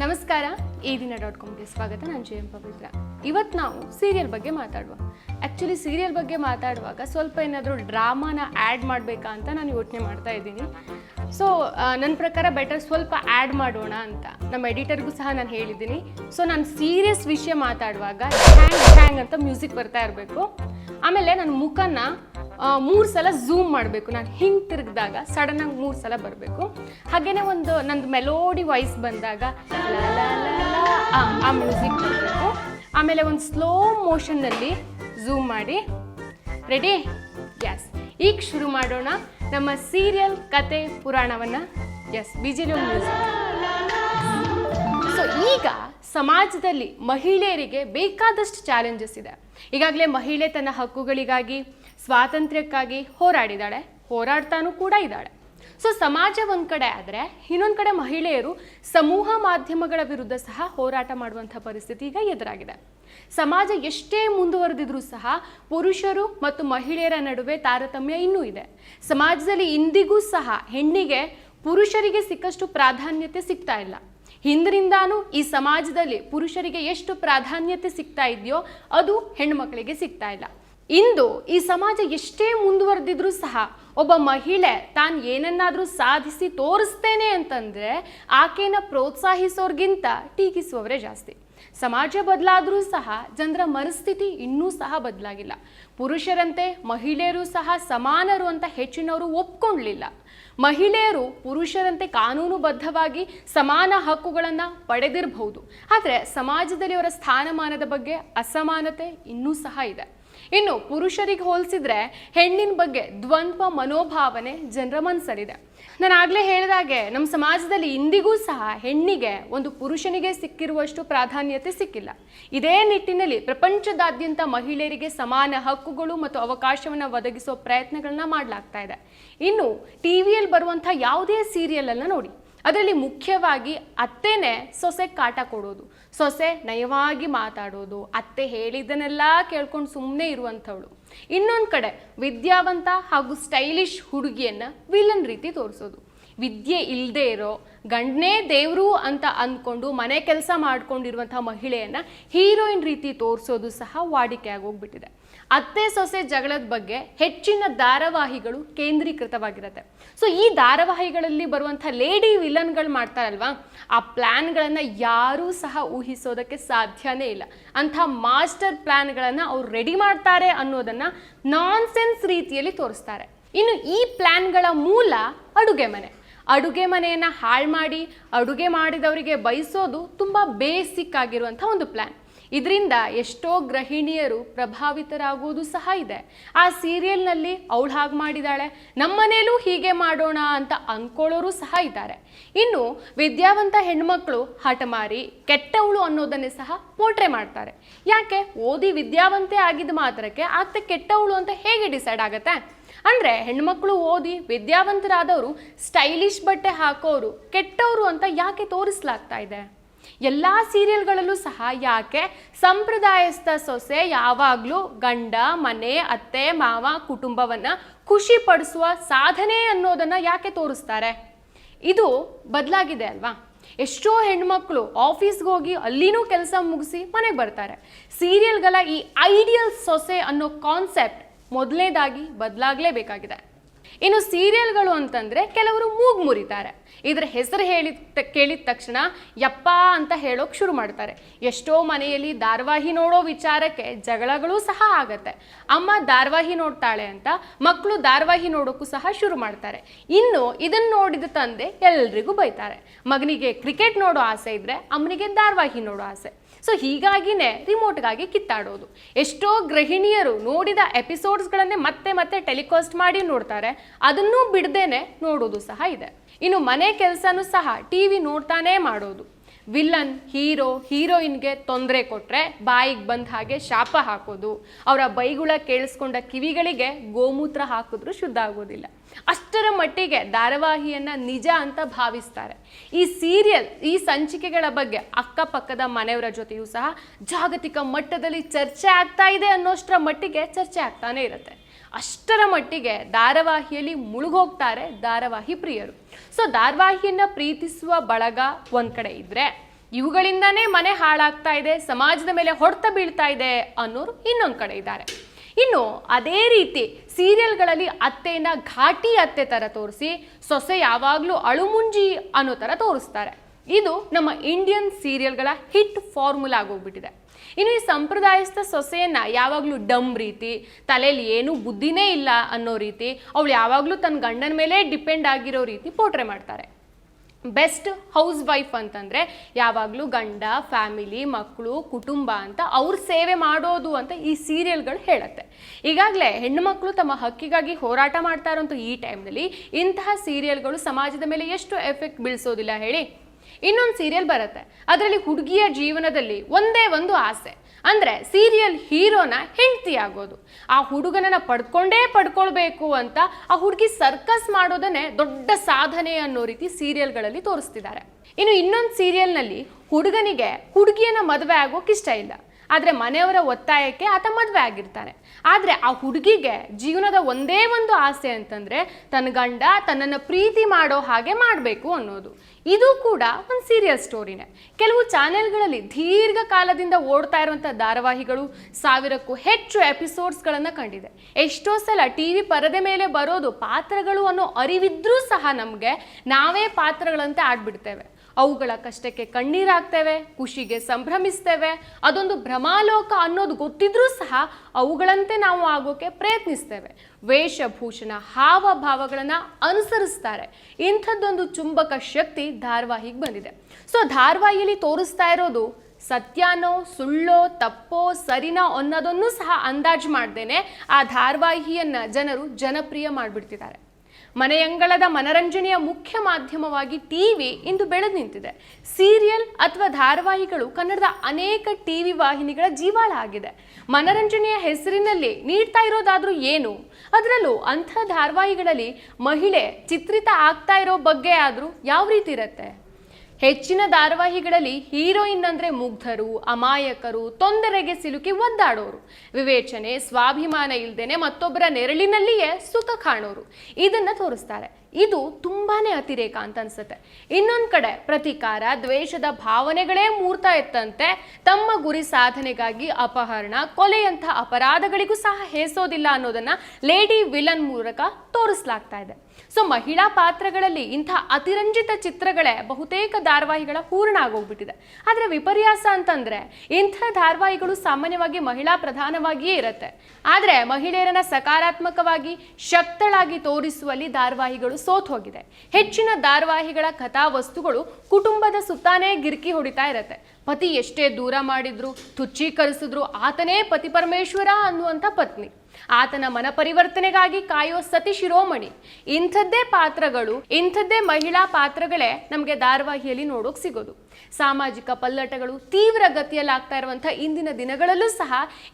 ನಮಸ್ಕಾರ. ಈ ದಿನ ಡಾಟ್ ಕಾಮ್ಗೆ ಸ್ವಾಗತ. ನಾನು ಜೆ ಎಂ ಪವಿತ್ರ. ಇವತ್ತು ನಾವು ಸೀರಿಯಲ್ ಬಗ್ಗೆ ಮಾತಾಡುವ. ಆ್ಯಕ್ಚುಲಿ ಸೀರಿಯಲ್ ಬಗ್ಗೆ ಮಾತಾಡುವಾಗ ಸ್ವಲ್ಪ ಏನಾದರೂ ಡ್ರಾಮಾನ ಆ್ಯಡ್ ಮಾಡಬೇಕಾ ಅಂತ ನಾನು ಯೋಚನೆ ಮಾಡ್ತಾ ಇದ್ದೀನಿ. ಸೊ ನನ್ನ ಪ್ರಕಾರ ಬೆಟರ್ ಸ್ವಲ್ಪ ಆ್ಯಡ್ ಮಾಡೋಣ ಅಂತ. ನಮ್ಮ ಎಡಿಟರ್ಗೂ ಸಹ ನಾನು ಹೇಳಿದ್ದೀನಿ. ಸೊ ನಾನು ಸೀರಿಯಸ್ ವಿಷಯ ಮಾತಾಡುವಾಗ ಹ್ಯಾಂಗ್ ಹ್ಯಾಂಗ್ ಅಂತ ಮ್ಯೂಸಿಕ್ ಬರ್ತಾ ಇರಬೇಕು. ಆಮೇಲೆ ನನ್ನ ಮುಖನ ಮೂರು ಸಲ ಝೂಮ್ ಮಾಡಬೇಕು. ನಾನು ಹಿಂಗೆ ತಿರುಗಿದಾಗ ಸಡನ್ನಾಗಿ ಮೂರು ಸಲ ಬರಬೇಕು. ಹಾಗೆಯೇ ಒಂದು ನಂದು ಮೆಲೋಡಿ ವಾಯ್ಸ್ ಬಂದಾಗ ಆ, ಮ್ಯೂಸಿಕ್ ಬರಬೇಕು. ಆಮೇಲೆ ಒಂದು ಸ್ಲೋ ಮೋಷನ್ನಲ್ಲಿ ಝೂಮ್ ಮಾಡಿ. ರೆಡಿ ಎಸ್ ಈಗ ಶುರು ಮಾಡೋಣ ನಮ್ಮ ಸೀರಿಯಲ್ ಕತೆ ಪುರಾಣವನ್ನು. ಎಸ್ ಒಂದು ಮ್ಯೂಸಿಕ್ ಸೊ ಈಗ ಸಮಾಜದಲ್ಲಿ ಮಹಿಳೆಯರಿಗೆ ಬೇಕಾದಷ್ಟು ಚಾಲೆಂಜಸ್ ಇದೆ. ಈಗಾಗಲೇ ಮಹಿಳೆ ತನ್ನ ಹಕ್ಕುಗಳಿಗಾಗಿ ಸ್ವಾತಂತ್ರ್ಯಕ್ಕಾಗಿ ಹೋರಾಡಿದಾಳೆ, ಹೋರಾಡ್ತಾನೂ ಕೂಡ ಇದ್ದಾಳೆ. ಸೊ ಸಮಾಜ ಒಂದು ಕಡೆ ಆದರೆ, ಇನ್ನೊಂದು ಕಡೆ ಮಹಿಳೆಯರು ಸಮೂಹ ಮಾಧ್ಯಮಗಳ ವಿರುದ್ಧ ಸಹ ಹೋರಾಟ ಮಾಡುವಂಥ ಪರಿಸ್ಥಿತಿ ಈಗ ಎದುರಾಗಿದೆ. ಸಮಾಜ ಎಷ್ಟೇ ಮುಂದುವರೆದಿದ್ರೂ ಸಹ ಪುರುಷರು ಮತ್ತು ಮಹಿಳೆಯರ ನಡುವೆ ತಾರತಮ್ಯ ಇನ್ನೂ ಇದೆ. ಸಮಾಜದಲ್ಲಿ ಇಂದಿಗೂ ಸಹ ಹೆಣ್ಣಿಗೆ ಪುರುಷರಿಗೆ ಸಿಕ್ಕಷ್ಟು ಪ್ರಾಧಾನ್ಯತೆ ಸಿಗ್ತಾ ಇಲ್ಲ. ಹಿಂದಿನಿಂದಾನು ಈ ಸಮಾಜದಲ್ಲಿ ಪುರುಷರಿಗೆ ಎಷ್ಟು ಪ್ರಾಧಾನ್ಯತೆ ಸಿಗ್ತಾ ಇದೆಯೋ ಅದು ಹೆಣ್ಮಕ್ಳಿಗೆ ಸಿಗ್ತಾ ಇಲ್ಲ. ಇಂದು ಈ ಸಮಾಜ ಎಷ್ಟೇ ಮುಂದುವರೆದಿದ್ರೂ ಸಹ ಒಬ್ಬ ಮಹಿಳೆ ತಾನು ಏನನ್ನಾದರೂ ಸಾಧಿಸಿ ತೋರಿಸ್ತೇನೆ ಅಂತಂದ್ರೆ ಆಕೆನ ಪ್ರೋತ್ಸಾಹಿಸೋರ್ಗಿಂತ ಟೀಕಿಸುವವರೇ ಜಾಸ್ತಿ. ಸಮಾಜ ಬದಲಾದರೂ ಸಹ ಜನರ ಮನಸ್ಥಿತಿ ಇನ್ನೂ ಸಹ ಬದಲಾಗಿಲ್ಲ. ಪುರುಷರಂತೆ ಮಹಿಳೆಯರು ಸಹ ಸಮಾನರು ಅಂತ ಹೆಚ್ಚಿನವರು ಒಪ್ಕೊಳ್ಳಲಿಲ್ಲ ಮಹಿಳೆಯರು ಪುರುಷರಂತೆ ಕಾನೂನುಬದ್ಧವಾಗಿ ಸಮಾನ ಹಕ್ಕುಗಳನ್ನು ಪಡೆದಿರಬಹುದು. ಆದರೆ ಸಮಾಜದಲ್ಲಿ ಅವರ ಸ್ಥಾನಮಾನದ ಬಗ್ಗೆ ಅಸಮಾನತೆ ಇನ್ನೂ ಸಹ ಇದೆ. ಇನ್ನು ಪುರುಷರಿಗೆ ಹೋಲಿಸಿದ್ರೆ ಹೆಣ್ಣಿನ ಬಗ್ಗೆ ದ್ವಂದ್ವ ಮನೋಭಾವನೆ ಜನರ ಮನಸ್ಸಲ್ಲಿದೆ. ನಾನು ಆಗಲೇ ಹೇಳಿದಾಗೆ ನಮ್ಮ ಸಮಾಜದಲ್ಲಿ ಇಂದಿಗೂ ಸಹ ಹೆಣ್ಣಿಗೆ ಒಂದು ಪುರುಷನಿಗೆ ಸಿಕ್ಕಿರುವಷ್ಟು ಪ್ರಾಧಾನ್ಯತೆ ಸಿಕ್ಕಿಲ್ಲ. ಇದೇ ನಿಟ್ಟಿನಲ್ಲಿ ಪ್ರಪಂಚದಾದ್ಯಂತ ಮಹಿಳೆಯರಿಗೆ ಸಮಾನ ಹಕ್ಕುಗಳು ಮತ್ತು ಅವಕಾಶವನ್ನು ಒದಗಿಸೋ ಪ್ರಯತ್ನಗಳನ್ನ ಮಾಡಲಾಗ್ತಾ ಇದೆ. ಇನ್ನು ಟಿ ವಿಯಲ್ಲಿ ಬರುವಂಥ ಯಾವುದೇ ಸೀರಿಯಲನ್ನು ನೋಡಿ. ಅದರಲ್ಲಿ ಮುಖ್ಯವಾಗಿ ಅತ್ತೆನೇ ಸೊಸೆ ಕಾಟ ಕೊಡೋದು. ಸೊಸೆ, ನಯವಾಗಿ ಮಾತಾಡೋದು, ಅತ್ತೆ ಹೇಳಿದ್ದನ್ನೆಲ್ಲ ಕೇಳ್ಕೊಂಡು ಸುಮ್ಮನೆ ಇರುವಂಥವಳು. ಇನ್ನೊಂದು ಕಡೆ ವಿದ್ಯಾವಂತ ಹಾಗೂ ಸ್ಟೈಲಿಶ್ ಹುಡುಗಿಯನ್ನು ವಿಲನ್ ರೀತಿ ತೋರಿಸೋದು. ವಿದ್ಯೆ ಇಲ್ಲದೆ ಇರೋ ಗಂಡನೇ ದೇವರು ಅಂತ ಅಂದ್ಕೊಂಡು ಮನೆ ಕೆಲಸ ಮಾಡ್ಕೊಂಡಿರುವಂಥ ಮಹಿಳೆಯನ್ನು ಹೀರೋಯಿನ್ ರೀತಿ ತೋರಿಸೋದು ಸಹ ವಾಡಿಕೆ ಆಗೋಗ್ಬಿಟ್ಟಿದೆ. ಅತ್ತೆ ಸೊಸೆ ಜಗಳದ ಬಗ್ಗೆ ಹೆಚ್ಚಿನ ಧಾರಾವಾಹಿಗಳು ಕೇಂದ್ರೀಕೃತವಾಗಿರುತ್ತೆ. ಸೊ ಈ ಧಾರಾವಾಹಿಗಳಲ್ಲಿ ಬರುವಂಥ ಲೇಡಿ ವಿಲನ್ಗಳು ಮಾಡ್ತಾರಲ್ವಾ? ಆ ಪ್ಲ್ಯಾನ್ಗಳನ್ನು ಯಾರೂ ಸಹ ಊಹಿಸೋದಕ್ಕೆ ಸಾಧ್ಯನೇ ಇಲ್ಲ. ಅಂಥ ಮಾಸ್ಟರ್ ಪ್ಲ್ಯಾನ್ಗಳನ್ನು ಅವ್ರು ರೆಡಿ ಮಾಡ್ತಾರೆ ಅನ್ನೋದನ್ನು ನಾನ್ಸೆನ್ಸ್ ರೀತಿಯಲ್ಲಿ ತೋರಿಸ್ತಾರೆ. ಇನ್ನು ಈ ಪ್ಲ್ಯಾನ್ಗಳ ಮೂಲ ಅಡುಗೆ ಮನೆ. ಅಡುಗೆ ಮನೆಯನ್ನು ಹಾಳು ಮಾಡಿ ಅಡುಗೆ ಮಾಡಿದವರಿಗೆ ಬಯಸೋದು ತುಂಬ ಬೇಸಿಕ್ ಆಗಿರುವಂಥ ಒಂದು ಪ್ಲ್ಯಾನ್ ಇದರಿಂದ ಎಷ್ಟೋ ಗೃಹಿಣಿಯರು ಪ್ರಭಾವಿತರಾಗುವುದು ಸಹ ಇದೆ. ಆ ಸೀರಿಯಲ್ನಲ್ಲಿ ಅವಳು ಹಾಗೆ ಮಾಡಿದಾಳೆ ನಮ್ಮನೇಲೂ ಹೀಗೆ ಮಾಡೋಣ ಅಂತ ಅಂದ್ಕೊಳ್ಳೋರು ಸಹ ಇದ್ದಾರೆ. ಇನ್ನು ವಿದ್ಯಾವಂತ ಹೆಣ್ಮಕ್ಳು ಹಠಮಾರಿ ಕೆಟ್ಟವಳು ಅನ್ನೋದನ್ನೇ ಸಹ ಪೋಟ್ರೆ ಮಾಡ್ತಾರೆ. ಯಾಕೆ? ಓದಿ ವಿದ್ಯಾವಂತೆ ಆಗಿದ್ದ ಮಾತ್ರಕ್ಕೆ ಆಗ್ತಾ ಕೆಟ್ಟವಳು ಅಂತ ಹೇಗೆ ಡಿಸೈಡ್ ಆಗುತ್ತೆ? ಅಂದರೆ ಹೆಣ್ಮಕ್ಳು ಓದಿ ವಿದ್ಯಾವಂತರಾದವರು ಸ್ಟೈಲಿಶ್ ಬಟ್ಟೆ ಹಾಕೋರು, ಕೆಟ್ಟವರು ಅಂತ ಯಾಕೆ ತೋರಿಸ್ಲಾಗ್ತಾ ಇದೆ? ಎಲ್ಲ ಸೀರಿಯಲ್ಗಳಲ್ಲೂ ಸಹ ಯಾಕೆ ಸಂಪ್ರದಾಯಸ್ಥ ಸೊಸೆ ಯಾವಾಗಲೂ ಗಂಡ, ಮನೆ, ಅತ್ತೆ, ಮಾವ ಕುಟುಂಬವನ್ನು ಖುಷಿ ಪಡಿಸುವ ಸಾಧನೆ ಅನ್ನೋದನ್ನು ಯಾಕೆ ತೋರಿಸ್ತಾರೆ? ಇದು ಬದಲಾಗಿದೆ ಅಲ್ವಾ? ಎಷ್ಟೋ ಹೆಣ್ಮಕ್ಳು ಆಫೀಸ್ಗೆ ಹೋಗಿ ಅಲ್ಲಿನೂ ಕೆಲಸ ಮುಗಿಸಿ ಮನೆಗೆ ಬರ್ತಾರೆ. ಸೀರಿಯಲ್ಗಳ ಈ ಐಡಿಯಲ್ ಸೊಸೆ ಅನ್ನೋ ಕಾನ್ಸೆಪ್ಟ್ ಮೊದಲನೇದಾಗಿ ಬದಲಾಗಲೇಬೇಕಾಗಿದೆ. ಇನ್ನು ಸೀರಿಯಲ್ಗಳು ಅಂತಂದ್ರೆ ಕೆಲವರು ಮೂಗು ಮುರಿತಾರೆ. ಇದರ ಹೆಸರು ಹೇಳಿದ ಕೇಳಿದ ತಕ್ಷಣ ಯಪ್ಪ ಅಂತ ಹೇಳೋಕೆ ಶುರು ಮಾಡ್ತಾರೆ. ಎಷ್ಟೋ ಮನೆಯಲ್ಲಿ ಧಾರಾವಾಹಿ ನೋಡೋ ವಿಚಾರಕ್ಕೆ ಜಗಳಗಳು ಸಹ ಆಗತ್ತೆ. ಅಮ್ಮ ಧಾರಾವಾಹಿ ನೋಡ್ತಾಳೆ ಅಂತ ಮಕ್ಕಳು ಧಾರಾವಾಹಿ ನೋಡೋಕ್ಕೂ ಸಹ ಶುರು ಮಾಡ್ತಾರೆ. ಇನ್ನು ಇದನ್ನು ನೋಡಿದ ತಂದೆ ಎಲ್ರಿಗೂ ಬೈತಾರೆ. ಮಗನಿಗೆ ಕ್ರಿಕೆಟ್ ನೋಡೋ ಆಸೆ ಇದ್ರೆ ಅಮ್ಮನಿಗೆ ಧಾರಾವಾಹಿ ನೋಡೋ ಆಸೆ. ಸೊ ಹೀಗಾಗಿನೇ ರಿಮೋಟ್ಗಾಗಿ ಕಿತ್ತಾಡೋದು. ಎಷ್ಟೋ ಗೃಹಿಣಿಯರು ನೋಡಿದ ಎಪಿಸೋಡ್ಸ್ಗಳನ್ನೇ ಮತ್ತೆ ಮತ್ತೆ ಟೆಲಿಕಾಸ್ಟ್ ಮಾಡಿ ನೋಡ್ತಾರೆ. ಅದನ್ನೂ ಬಿಡದೇನೆ ನೋಡೋದು ಸಹ ಇದೆ. ಇನ್ನು ಮನೆ ಕೆಲಸನೂ ಸಹ ಟಿ ವಿ ನೋಡ್ತಾನೇ ಮಾಡೋದು. ವಿಲನ್ ಹೀರೋ, ಹೀರೋಯಿನ್ಗೆ ತೊಂದರೆ ಕೊಟ್ಟರೆ ಬಾಯಿಗೆ ಬಂದ ಹಾಗೆ ಶಾಪ ಹಾಕೋದು. ಅವರ ಬೈಗುಳ ಕೇಳಿಸ್ಕೊಂಡ ಕಿವಿಗಳಿಗೆ ಗೋಮೂತ್ರ ಹಾಕಿದ್ರೂ ಶುದ್ಧ ಆಗೋದಿಲ್ಲ. ಅಷ್ಟರ ಮಟ್ಟಿಗೆ ಧಾರಾವಾಹಿಯನ್ನು ನಿಜ ಅಂತ ಭಾವಿಸ್ತಾರೆ. ಈ ಸೀರಿಯಲ್, ಈ ಸಂಚಿಕೆಗಳ ಬಗ್ಗೆ ಅಕ್ಕಪಕ್ಕದ ಮನೆಯವರ ಜೊತೆಯೂ ಸಹ ಜಾಗತಿಕ ಮಟ್ಟದಲ್ಲಿ ಚರ್ಚೆ ಆಗ್ತಾ ಇದೆ ಅನ್ನೋಷ್ಟರ ಮಟ್ಟಿಗೆ ಚರ್ಚೆ ಆಗ್ತಾನೆ ಇರುತ್ತೆ. ಅಷ್ಟರ ಮಟ್ಟಿಗೆ ಧಾರಾವಾಹಿಯಲ್ಲಿ ಮುಳುಗೋಗ್ತಾರೆ ಧಾರಾವಾಹಿ ಪ್ರಿಯರು. ಸೊ ಧಾರಾವಾಹಿಯನ್ನು ಪ್ರೀತಿಸುವ ಬಳಗ ಒಂದು ಕಡೆ ಇದ್ದರೆ ಇವುಗಳಿಂದಾನೇ ಮನೆ ಹಾಳಾಗ್ತಾ ಇದೆ, ಸಮಾಜದ ಮೇಲೆ ಹೊಡೆತ ಬೀಳ್ತಾ ಇದೆ ಅನ್ನೋರು ಇನ್ನೊಂದು ಕಡೆ ಇದ್ದಾರೆ. ಇನ್ನು ಅದೇ ರೀತಿ ಸೀರಿಯಲ್ಗಳಲ್ಲಿ ಅತ್ತೆಯನ್ನ ಘಾಟಿ ಅತ್ತೆ ಥರ ತೋರಿಸಿ, ಸೊಸೆ ಯಾವಾಗಲೂ ಅಳುಮುಂಜಿ ಅನ್ನೋ ಥರ ತೋರಿಸ್ತಾರೆ. ಇದು ನಮ್ಮ ಇಂಡಿಯನ್ ಸೀರಿಯಲ್ಗಳ ಹಿಟ್ ಫಾರ್ಮುಲಾ ಆಗೋಗ್ಬಿಟ್ಟಿದೆ. ಇನ್ನು ಈ ಸಂಪ್ರದಾಯಸ್ಥ ಸೊಸೆಯನ್ನ ಯಾವಾಗಲೂ ಡಮ್ ರೀತಿ ತಲೆಯಲ್ಲಿ ಏನೂ ಬುದ್ಧಿನೇ ಇಲ್ಲ ಅನ್ನೋ ರೀತಿ, ಅವಳು ಯಾವಾಗಲೂ ತನ್ನ ಗಂಡನ ಮೇಲೆ ಡಿಪೆಂಡ್ ಆಗಿರೋ ರೀತಿ ಪೋಟ್ರೆ ಮಾಡ್ತಾರೆ. ಬೆಸ್ಟ್ ಹೌಸ್ ವೈಫ್ ಅಂತಂದ್ರೆ ಯಾವಾಗಲೂ ಗಂಡ ಫ್ಯಾಮಿಲಿ ಮಕ್ಕಳು ಕುಟುಂಬ ಅಂತ ಅವ್ರ ಸೇವೆ ಮಾಡೋದು ಅಂತ ಈ ಸೀರಿಯಲ್ಗಳು ಹೇಳುತ್ತೆ. ಈಗಾಗಲೇ ಹೆಣ್ಣುಮಕ್ಕಳು ತಮ್ಮ ಹಕ್ಕಿಗಾಗಿ ಹೋರಾಟ ಮಾಡ್ತಾ ಇರೋಂಥ ಈ ಟೈಮ್ನಲ್ಲಿ ಇಂತಹ ಸೀರಿಯಲ್ಗಳು ಸಮಾಜದ ಮೇಲೆ ಎಷ್ಟು ಎಫೆಕ್ಟ್ ಬೀಳಿಸೋದಿಲ್ಲ ಹೇಳಿ ಇನ್ನೊಂದು ಸೀರಿಯಲ್ ಬರುತ್ತೆ. ಅದರಲ್ಲಿ ಹುಡುಗಿಯ ಜೀವನದಲ್ಲಿ ಒಂದೇ ಒಂದು ಆಸೆ. ಅಂದರೆ ಸೀರಿಯಲ್ ಹೀರೋನ ಹೆಂಡತಿ ಆಗೋದು. ಆ ಹುಡುಗನನ್ನ ಪಡ್ಕೊಂಡೇ ಪಡ್ಕೊಳ್ಬೇಕು ಅಂತ ಆ ಹುಡುಗಿ ಸರ್ಕಸ್ ಮಾಡೋದನ್ನೇ ದೊಡ್ಡ ಸಾಧನೆ ಅನ್ನೋ ರೀತಿ ಸೀರಿಯಲ್ಗಳಲ್ಲಿ ತೋರಿಸ್ತಿದ್ದಾರೆ. ಇನ್ನು ಇನ್ನೊಂದು ಸೀರಿಯಲ್ನಲ್ಲಿ ಹುಡುಗನಿಗೆ ಹುಡುಗಿಯನ್ನ ಮದುವೆ ಆಗೋಕೆ ಇಷ್ಟ ಇಲ್ಲ. ಆದರೆ ಮನೆಯವರ ಒತ್ತಾಯಕ್ಕೆ ಆತ ಮದುವೆ ಆಗಿರ್ತಾನೆ ಆದರೆ ಆ ಹುಡುಗಿಗೆ ಜೀವನದ ಒಂದೇ ಒಂದು ಆಸೆ ಅಂತಂದರೆ ತನ್ನ ಗಂಡ ತನ್ನನ್ನು ಪ್ರೀತಿ ಮಾಡೋ ಹಾಗೆ ಮಾಡಬೇಕು ಅನ್ನೋದು. ಇದು ಕೂಡ ಒಂದು ಸೀರಿಯಲ್ ಸ್ಟೋರಿನೇ ಕೆಲವು ಚಾನೆಲ್ಗಳಲ್ಲಿ ದೀರ್ಘ ಕಾಲದಿಂದ ಓಡ್ತಾ ಇರುವಂಥ ಧಾರಾವಾಹಿಗಳು ಸಾವಿರಕ್ಕೂ ಹೆಚ್ಚು ಎಪಿಸೋಡ್ಸ್ಗಳನ್ನು ಕಂಡಿದೆ. ಎಷ್ಟೋ ಸಲ ಟಿ ವಿ ಪರದೆ ಮೇಲೆ ಬರೋದು ಪಾತ್ರಗಳು ಅನ್ನೋ ಅರಿವಿದ್ರೂ ಸಹ ನಮಗೆ ನಾವೇ ಪಾತ್ರಗಳಂತೆ ಆಡ್ಬಿಡ್ತೇವೆ. ಅವುಗಳ ಕಷ್ಟಕ್ಕೆ ಕಣ್ಣೀರಾಗ್ತೇವೆ, ಖುಷಿಗೆ ಸಂಭ್ರಮಿಸ್ತೇವೆ. ಅದೊಂದು ಭ್ರಮಾಲೋಕ ಅನ್ನೋದು ಗೊತ್ತಿದ್ರೂ ಸಹ ಅವುಗಳಂತೆ ನಾವು ಆಗೋಕೆ ಪ್ರಯತ್ನಿಸ್ತೇವೆ. ವೇಷಭೂಷಣ, ಹಾವಭಾವಗಳನ್ನು ಅನುಸರಿಸ್ತಾರೆ. ಇಂಥದ್ದೊಂದು ಚುಂಬಕ ಶಕ್ತಿ ಧಾರಾವಾಹಿಗೆ ಬಂದಿದೆ. ಸೊ, ಧಾರಾವಾಹಿಯಲ್ಲಿ ತೋರಿಸ್ತಾ ಇರೋದು ಸತ್ಯನೋ, ಸುಳ್ಳೋ, ತಪ್ಪೋ, ಸರಿನೋ ಅನ್ನೋದನ್ನು ಸಹ ಅಂದಾಜು ಮಾಡ್ದೇನೆ ಆ ಧಾರಾವಾಹಿಯನ್ನ ಜನರು ಜನಪ್ರಿಯ ಮಾಡಿಬಿಡ್ತಿದ್ದಾರೆ. ಮನೆಯಂಗಳದ ಮನರಂಜನೆಯ ಮುಖ್ಯ ಮಾಧ್ಯಮವಾಗಿ ಟಿವಿ ಇಂದು ಬೆಳೆದು ನಿಂತಿದೆ. ಸೀರಿಯಲ್ ಅಥವಾ ಧಾರಾವಾಹಿಗಳು ಕನ್ನಡದ ಅನೇಕ ಟಿವಿ ವಾಹಿನಿಗಳ ಜೀವಾಳ ಆಗಿದೆ. ಮನರಂಜನೆಯ ಹೆಸರಿನಲ್ಲಿ ನೀಡ್ತಾ ಇರೋದಾದ್ರೂ ಏನು? ಅದರಲ್ಲೂ ಅಂಥ ಧಾರಾವಾಹಿಗಳಲ್ಲಿ ಮಹಿಳೆ ಚಿತ್ರಿತ ಆಗ್ತಾ ಇರೋ ಬಗ್ಗೆ ಆದರೂ ಯಾವ ರೀತಿ ಇರುತ್ತೆ? ಹೆಚ್ಚಿನ ಧಾರಾವಾಹಿಗಳಲ್ಲಿ ಹೀರೋಯಿನ್ ಅಂದ್ರೆ ಮುಗ್ಧರು, ಅಮಾಯಕರು, ತೊಂದರೆಗೆ ಸಿಲುಕಿ ಒದ್ದಾಡೋರು. ವಿವೇಚನೆ, ಸ್ವಾಭಿಮಾನ ಇಲ್ದೇನೆ ಮತ್ತೊಬ್ಬರ ನೆರಳಿನಲ್ಲಿಯೇ ಸುಖ ಕಾಣೋರು. ಇದನ್ನ ತೋರಿಸ್ತಾರೆ. ಇದು ತುಂಬಾನೇ ಅತಿರೇಕ ಅಂತ ಅನ್ಸುತ್ತೆ. ಇನ್ನೊಂದ್ ಕಡೆ ಪ್ರತಿಕಾರ, ದ್ವೇಷದ ಭಾವನೆಗಳೇ ಮೂರ್ತ ಎತ್ತಂತೆ. ತಮ್ಮ ಗುರಿ ಸಾಧನೆಗಾಗಿ ಅಪಹರಣ, ಕೊಲೆಯಂಥ ಅಪರಾಧಗಳಿಗೂ ಸಹ ಹೇಸೋದಿಲ್ಲ ಅನ್ನೋದನ್ನ ಲೇಡಿ ವಿಲನ್ ಮೂಲಕ ತೋರಿಸ್ಲಾಗ್ತಾ ಇದೆ. ಸೊ ಮಹಿಳಾ ಪಾತ್ರಗಳಲ್ಲಿ ಇಂಥ ಅತಿರಂಜಿತ ಚಿತ್ರಗಳೇ ಬಹುತೇಕ ಧಾರಾವಾಹಿಗಳ ಪೂರ್ಣ ಆಗೋಗ್ಬಿಟ್ಟಿದೆ. ಆದರೆ ವಿಪರ್ಯಾಸ ಅಂತಂದ್ರೆ ಇಂಥ ಧಾರಾವಾಹಿಗಳು ಸಾಮಾನ್ಯವಾಗಿ ಮಹಿಳಾ ಪ್ರಧಾನವಾಗಿಯೇ ಇರುತ್ತೆ. ಆದರೆ ಮಹಿಳೆಯರನ್ನ ಸಕಾರಾತ್ಮಕವಾಗಿ, ಶಕ್ತಳಾಗಿ ತೋರಿಸುವಲ್ಲಿ ಧಾರಾವಾಹಿಗಳು ಸೋತ್ ಹೋಗಿದೆ. ಹೆಚ್ಚಿನ ಧಾರಾವಾಹಿಗಳ ಕಥಾವಸ್ತುಗಳು ಕುಟುಂಬದ ಸುತ್ತಾನೇ ಗಿರ್ಕಿ ಹೊಡಿತಾ ಇರತ್ತೆ. ಪತಿ ಎಷ್ಟೇ ದೂರ ಮಾಡಿದ್ರು ತುಚ್ಚೀಕರಿಸಿದ್ರು ಆತನೇ ಪತಿ ಪರಮೇಶ್ವರ ಅನ್ನುವಂಥ ಪತ್ನಿ. ಆತನ ಮನ ಪರಿವರ್ತನೆಗಾಗಿ ಕಾಯೋ ಸತಿ ಶಿರೋಮಣಿ. ಇಂಥದ್ದೇ ಪಾತ್ರಗಳು, ಇಂಥದ್ದೇ ಮಹಿಳಾ ಪಾತ್ರಗಳೇ ನಮಗೆ ಧಾರಾವಾಹಿಯಲ್ಲಿ ನೋಡೋಕೆ ಸಿಗೋದು. ಸಾಮಾಜಿಕ ಪಲ್ಲಟಗಳು ತೀವ್ರ ಗತಿಯಲ್ಲಿ ಆಗ್ತಾ ಇರುವಂಥ ಇಂದಿನ ದಿನಗಳಲ್ಲೂ ಸಹ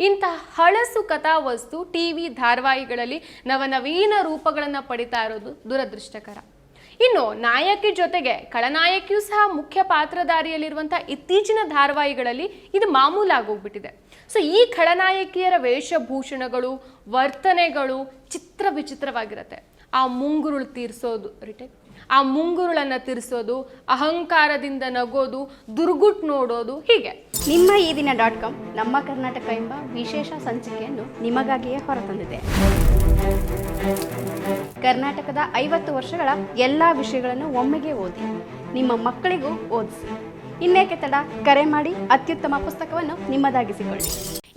ಇಂತಹ ಹಳಸು ಕಥಾವಸ್ತು ಟಿವಿ ಧಾರಾವಾಹಿಗಳಲ್ಲಿ ನವನವೀನ ರೂಪಗಳನ್ನು ಪಡಿತಾ ಇರೋದು ದುರದೃಷ್ಟಕರ. ಇನ್ನು ನಾಯಕಿ ಜೊತೆಗೆ ಖಳನಾಯಕಿಯೂ ಸಹ ಮುಖ್ಯ ಪಾತ್ರಧಾರಿಯಲ್ಲಿರುವಂಥ ಇತ್ತೀಚಿನ ಧಾರಾವಾಹಿಗಳಲ್ಲಿ ಇದು ಮಾಮೂಲಾಗೋಗ್ಬಿಟ್ಟಿದೆ ಸೊ ಈ ಖಳನಾಯಕಿಯರ ವೇಷಭೂಷಣಗಳು, ವರ್ತನೆಗಳು ಚಿತ್ರ ವಿಚಿತ್ರವಾಗಿರುತ್ತೆ. ಆ ಮುಂಗುರುಳು ತೀರಿಸೋದು ರಿಟೇಕ್ ಆ ಮುಂಗುರುಳನ್ನು ತೀರಿಸೋದು, ಅಹಂಕಾರದಿಂದ ನಗೋದು, ದುರ್ಗುಟ್ ನೋಡೋದು ಹೀಗೆ. ನಿಮ್ಮ ಈ ದಿನ ಡಾಟ್ ಕಾಮ್, ನಮ್ಮ ಕರ್ನಾಟಕ ಎಂಬ ವಿಶೇಷ ಸಂಚಿಕೆಯನ್ನು ನಿಮಗಾಗಿಯೇ ಹೊರತಂದಿದೆ. ಕರ್ನಾಟಕದ ಐವತ್ತು ವರ್ಷಗಳ ಎಲ್ಲ ವಿಷಯಗಳನ್ನು ಒಮ್ಮೆಗೆ ಓದಿ, ನಿಮ್ಮ ಮಕ್ಕಳಿಗೂ ಓದಿಸಿ. ಇನ್ನೇಕೆ ತಡ? ಕರೆ ಮಾಡಿ, ಅತ್ಯುತ್ತಮ ಪುಸ್ತಕವನ್ನು ನಿಮ್ಮದಾಗಿಸಿಕೊಳ್ಳಿ.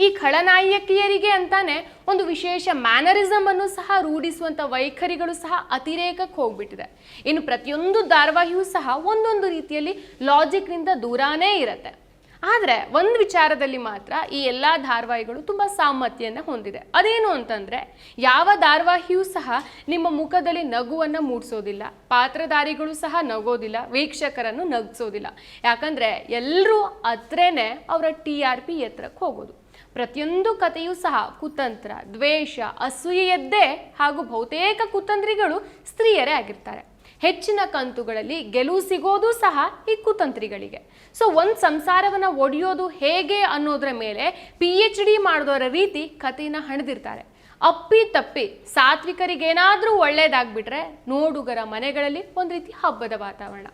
ಈ ಖಳನಾಯಕಿಯರಿಗೆ ಅಂತಾನೆ ಒಂದು ವಿಶೇಷ ಮ್ಯಾನರಿಸಮ್ ಅನ್ನು ಸಹ ರೂಢಿಸುವಂತ ವೈಖರಿಗಳು ಸಹ ಅತಿರೇಕಕ್ಕೆ ಹೋಗ್ಬಿಟ್ಟಿದೆ. ಇನ್ನು ಪ್ರತಿಯೊಂದು ಧಾರಾವಾಹಿಯೂ ಸಹ ಒಂದೊಂದು ರೀತಿಯಲ್ಲಿ ಲಾಜಿಕ್ನಿಂದ ದೂರಾನೇ ಇರುತ್ತೆ. ಆದರೆ ಒಂದು ವಿಚಾರದಲ್ಲಿ ಮಾತ್ರ ಈ ಎಲ್ಲ ಧಾರಾವಾಹಿಗಳು ತುಂಬ ಸಾಮರ್ಥ್ಯನ ಹೊಂದಿದೆ. ಅದೇನು ಅಂತಂದರೆ ಯಾವ ಧಾರಾವಾಹಿಯೂ ಸಹ ನಿಮ್ಮ ಮುಖದಲ್ಲಿ ನಗುವನ್ನು ಮೂಡಿಸೋದಿಲ್ಲ. ಪಾತ್ರಧಾರಿಗಳು ಸಹ ನಗೋದಿಲ್ಲ. ವೀಕ್ಷಕರನ್ನು ನಗಿಸೋದಿಲ್ಲ. ಯಾಕಂದರೆ ಎಲ್ಲರೂ ಹತ್ರನೇ ಅವರ ಟಿ ಆರ್ ಪಿ ಎತ್ತರಕ್ಕೆ ಹೋಗೋದು. ಪ್ರತಿಯೊಂದು ಕಥೆಯೂ ಸಹ ಕುತಂತ್ರ, ದ್ವೇಷ, ಅಸೂಯೆಯದ್ದೇ ಹಾಗೂ ಬಹುತೇಕ ಕುತಂತ್ರಿಗಳು ಸ್ತ್ರೀಯರೇ ಆಗಿರ್ತಾರೆ. ಹೆಚ್ಚಿನ ಕಂತುಗಳಲ್ಲಿ ಗೆಲುವು ಸಿಗೋದು ಸಹ ಈ ಕುತಂತ್ರಿಗಳಿಗೆ. ಸೊ ಒಂದು ಸಂಸಾರವನ್ನ ಒಡೆಯೋದು ಹೇಗೆ ಅನ್ನೋದ್ರ ಮೇಲೆ ಪಿ ಎಚ್ ಡಿ ಮಾಡಿದವರ ರೀತಿ ಕಥೆನ ಹಣದಿರ್ತಾರೆ. ಅಪ್ಪಿ ತಪ್ಪಿ ಸಾತ್ವಿಕರಿಗೇನಾದರೂ ಒಳ್ಳೇದಾಗ್ಬಿಟ್ರೆ ನೋಡುಗರ ಮನೆಗಳಲ್ಲಿ ಒಂದು ರೀತಿ ಹಬ್ಬದ ವಾತಾವರಣ.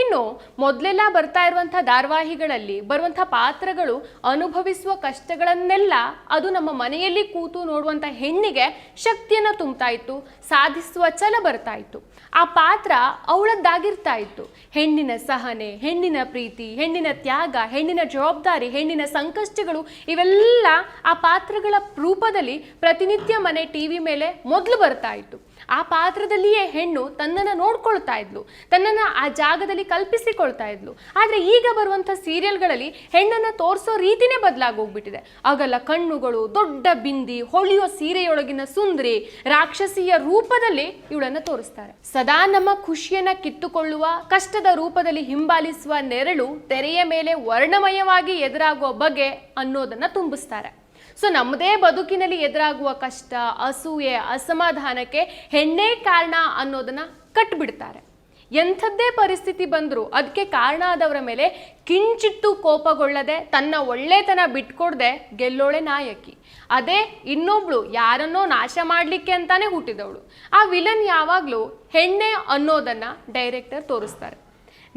ಇನ್ನು ಮೊದಲೆಲ್ಲ ಬರ್ತಾ ಇರುವಂಥ ಧಾರಾವಾಹಿಗಳಲ್ಲಿ ಬರುವಂಥ ಪಾತ್ರಗಳು ಅನುಭವಿಸುವ ಕಷ್ಟಗಳನ್ನೆಲ್ಲ ಅದು ನಮ್ಮ ಮನೆಯಲ್ಲಿ ಕೂತು ನೋಡುವಂಥ ಹೆಣ್ಣಿಗೆ ಶಕ್ತಿಯನ್ನು ತುಂಬ್ತಾ ಇತ್ತು, ಸಾಧಿಸುವ ಛಲ ಬರ್ತಾ ಇತ್ತು. ಆ ಪಾತ್ರ ಅವಳದ್ದಾಗಿರ್ತಾ ಇತ್ತು. ಹೆಣ್ಣಿನ ಸಹನೆ, ಹೆಣ್ಣಿನ ಪ್ರೀತಿ, ಹೆಣ್ಣಿನ ತ್ಯಾಗ, ಹೆಣ್ಣಿನ ಜವಾಬ್ದಾರಿ, ಹೆಣ್ಣಿನ ಸಂಕಷ್ಟಗಳು ಇವೆಲ್ಲ ಆ ಪಾತ್ರಗಳ ರೂಪದಲ್ಲಿ ಪ್ರತಿನಿತ್ಯ ಮನೆ ಟಿವಿ ಮೇಲೆ ಮೊದಲು ಬರ್ತಾ ಇತ್ತು. ಆ ಪಾತ್ರದಲ್ಲಿಯೇ ಹೆಣ್ಣು ತನ್ನನ್ನು ನೋಡ್ಕೊಳ್ತಾ ಇದ್ಲು, ತನ್ನನ್ನು ಆ ಜಾಗದಲ್ಲಿ ಕಲ್ಪಿಸಿಕೊಳ್ತಾ ಇದ್ಲು. ಆದರೆ ಈಗ ಬರುವಂಥ ಸೀರಿಯಲ್ಗಳಲ್ಲಿ ಹೆಣ್ಣನ್ನು ತೋರಿಸೋ ರೀತಿನೇ ಬದಲಾಗೋಗ್ಬಿಟ್ಟಿದೆ. ಆಗಲ್ಲ ಕಣ್ಣುಗಳು, ದೊಡ್ಡ ಬಿಂದಿ, ಹೊಳೆಯೋ ಸೀರೆಯೊಳಗಿನ ಸುಂದರಿ, ರಾಕ್ಷಸಿಯ ರೂಪದಲ್ಲಿ ಇವಳನ್ನು ತೋರಿಸ್ತಾರೆ. ಸದಾ ನಮ್ಮ ಖುಷಿಯನ್ನ ಕಿತ್ತುಕೊಳ್ಳುವ, ಕಷ್ಟದ ರೂಪದಲ್ಲಿ ಹಿಂಬಾಲಿಸುವ ನೆರಳು ತೆರೆಯ ಮೇಲೆ ವರ್ಣಮಯವಾಗಿ ಎದುರಾಗುವ ಬಗೆ ಅನ್ನೋದನ್ನ ತುಂಬಿಸ್ತಾರೆ. ಸೊ ನಮ್ಮದೇ ಬದುಕಿನಲ್ಲಿ ಎದುರಾಗುವ ಕಷ್ಟ, ಅಸೂಯೆ, ಅಸಮಾಧಾನಕ್ಕೆ ಹೆಣ್ಣೇ ಕಾರಣ ಅನ್ನೋದನ್ನ ಕಟ್ಬಿಡ್ತಾರೆ. ಎಂಥದ್ದೇ ಪರಿಸ್ಥಿತಿ ಬಂದರೂ ಅದಕ್ಕೆ ಕಾರಣ ಆದವರ ಮೇಲೆ ಕಿಂಚಿಟ್ಟು ಕೋಪಗೊಳ್ಳದೆ ತನ್ನ ಒಳ್ಳೆತನ ಬಿಟ್ಕೊಡ್ದೆ ಗೆಲ್ಲೋಳೆ ನಾಯಕಿ. ಅದೇ ಇನ್ನೊಬ್ಳು ಯಾರನ್ನೋ ನಾಶ ಮಾಡಲಿಕ್ಕೆ ಅಂತಾನೆ ಹುಟ್ಟಿದವಳು. ಆ ವಿಲನ್ ಯಾವಾಗಲೂ ಹೆಣ್ಣೆ ಅನ್ನೋದನ್ನು ಡೈರೆಕ್ಟರ್ ತೋರಿಸ್ತಾರೆ.